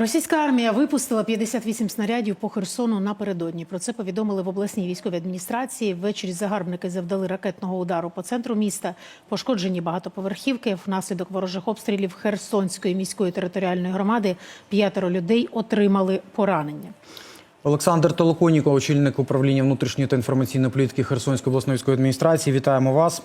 Російська армія випустила 58 снарядів по Херсону напередодні. Про це повідомили в обласній військовій адміністрації. Ввечері загарбники завдали ракетного удару по центру міста. Пошкоджені багатоповерхівки. Внаслідок ворожих обстрілів Херсонської міської територіальної громади п'ятеро людей отримали поранення. Олександр Толоконіков, очільник управління внутрішньої та інформаційної політики Херсонської обласної військової адміністрації. Вітаємо вас.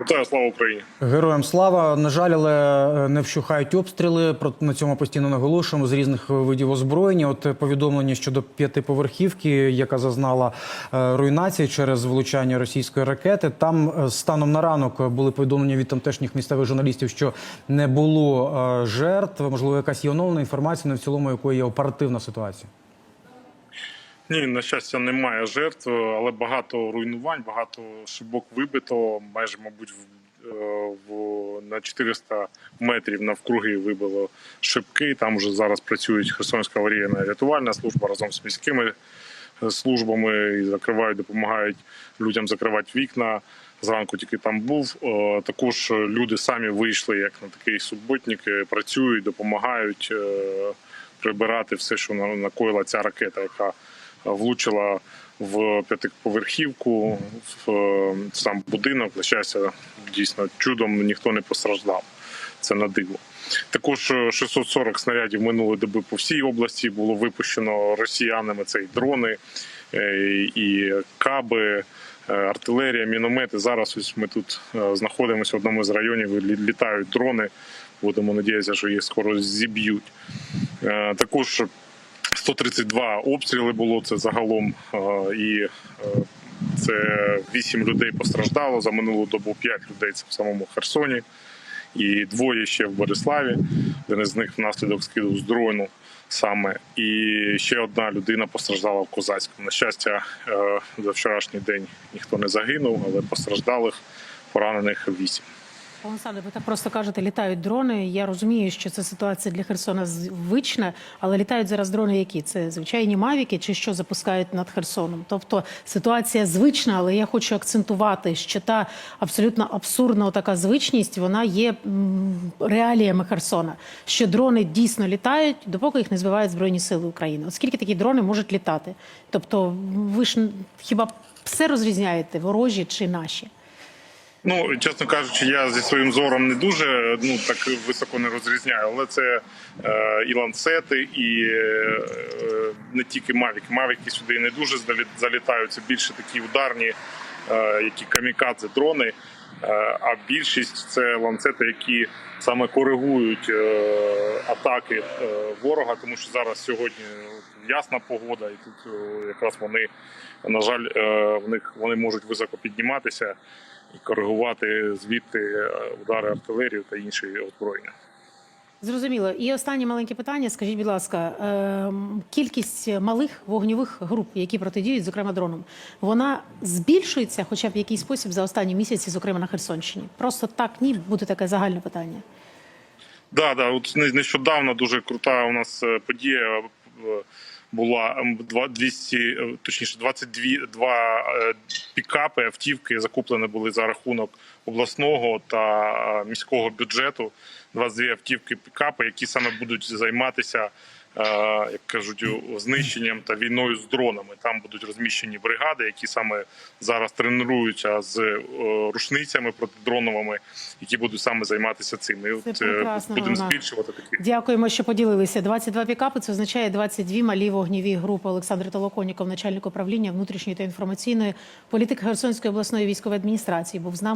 Вітаю, слава Україні. Героям слава. На жаль, але не вщухають обстріли. Про на цьому постійно наголошуємо з різних видів озброєння. От повідомлення щодо п'ятиповерхівки, яка зазнала е, руйнації через влучання російської ракети. Там е, станом на ранок були повідомлення від тамтешніх місцевих журналістів, що не було е, жертв. Можливо, якась є оновлена інформація, але в цілому якої є оперативна ситуація. Ні, на щастя, немає жертв, але багато руйнувань, багато шибок вибито. Майже, мабуть, в, е, в на 400 метрів навкруги вибило шибки. Там вже зараз працюють Херсонська аварійна рятувальна служба разом з міськими е, службами і закривають, допомагають людям закривати вікна. Зранку тільки там був. Е, Також люди самі вийшли як на такий суботник, працюють, допомагають прибирати все, що на- накоїла ця ракета, яка влучила в п'ятиповерхівку, в е, сам будинок. На щастя, дійсно чудом ніхто не постраждав. Це на диво. Також е, 640 снарядів минулої доби по всій області було випущено росіянами. Це і дрони, е, і каби, е, артилерія, міномети. Зараз ось ми тут е, знаходимося в одному з районів. Літають дрони. Будемо надіятися, що їх скоро зіб'ють. Е, Також 132 обстріли було це загалом, е, і е, це 8 людей постраждало за минулу добу. 5 людей це в самому Херсоні, і двоє ще в Бориславі. Один з них внаслідок скиду з дрону саме. І ще одна людина постраждала в Козацькому. На щастя, е, за вчорашній день ніхто не загинув, але постраждалих поранених 8. Пане Олександре, ви так просто кажете, літають дрони. Я розумію, що це ситуація для Херсона звична, але літають зараз дрони, які це звичайні мавіки, чи що запускають над Херсоном. Тобто ситуація звична, але я хочу акцентувати, що та абсолютно абсурдна така звичність вона є реаліями Херсона. Що дрони дійсно літають, допоки їх не збивають збройні сили України. Оскільки такі дрони можуть літати? Тобто, ви ж хіба все розрізняєте ворожі чи наші? Ну, чесно кажучи, я зі своїм зором не дуже ну так високо не розрізняю, але це е, і ланцети, і е, не тільки мавіки. Мавіки сюди не дуже залі- залітають. Це більше такі ударні, е, які камікадзе дрони. Е, а більшість це ланцети, які саме коригують е, атаки е, ворога, тому що зараз сьогодні ясна погода, і тут е, якраз вони на жаль, е, в них вони можуть високо підніматися і коригувати звідти е, удари артилерії та інші озброєння. Зрозуміло. І останнє маленьке питання. Скажіть, будь ласка, ем, кількість малих вогньових груп, які протидіють, зокрема дронам, вона збільшується, хоча б в якийсь спосіб за останні місяці, зокрема на Херсонщині. Просто так ні, буде таке загальне питання. Да, да, от не- нещодавно дуже крута у нас е, подія була ем, два- 200, е, точніше 22 два е, пікапи, автівки закуплені були за рахунок обласного та е, міського бюджету. 22 автівки пікапи, які саме будуть займатися. Е, Як кажуть, знищенням та війною з дронами там будуть розміщені бригади, які саме зараз тренуються з е, рушницями протидроновими, які будуть саме займатися цим. І от, е, будемо збільшувати такі. Дякуємо, що поділилися. 22 пікапи це означає 22 малі вогніві групи. Олександр Толоконіков, начальник управління внутрішньої та інформаційної політики Херсонської обласної військової адміністрації, був з нами.